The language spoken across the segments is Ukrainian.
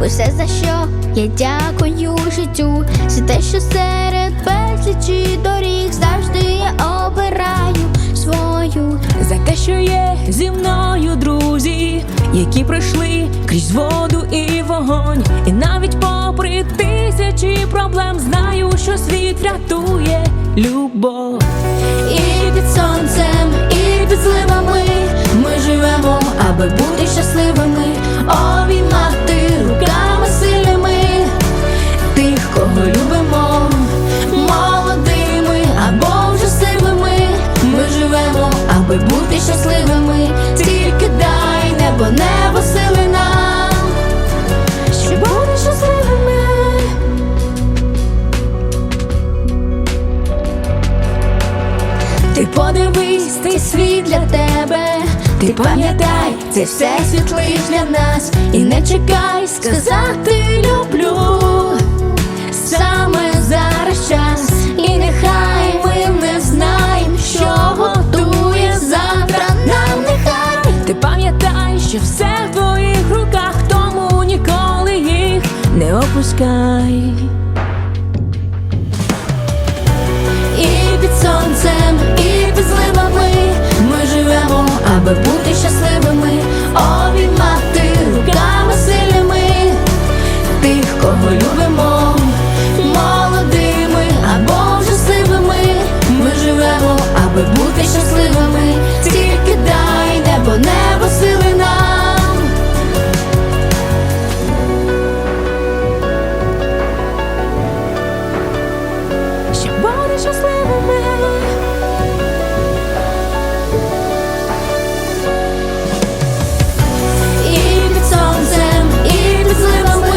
Усе за що я дякую життю За те, що серед безлічі доріг завжди я обираю свою. За те, що є зі мною друзі, які пройшли крізь воду і вогонь, і навіть попри тисячі проблем знаю, що світ рятує любов. І під сонцем, і під зливами ми живемо, аби бути щасливими, аби бути щасливими. Тільки дай небо, небо сили нам, щоб бути щасливими. Ти подивись, цей світ для тебе. Ти пам'ятай, це все світлиш для нас. І не чекай сказати люблю. Не опускай. І під сонцем, і під зливами ми живемо, аби бути щасливими, обіймати руками сильними тих, кого любимо, молодими або вже сивими. Ми живемо, аби бути щасливими, бути щасливими. І під сонцем, і під зливами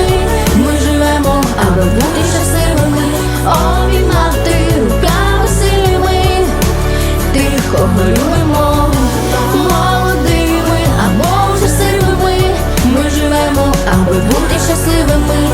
ми живемо, аби бути щасливими, обіймати руками сильними тих, кого любимо, молодими або вже сивими. Ми живемо, аби бути щасливими,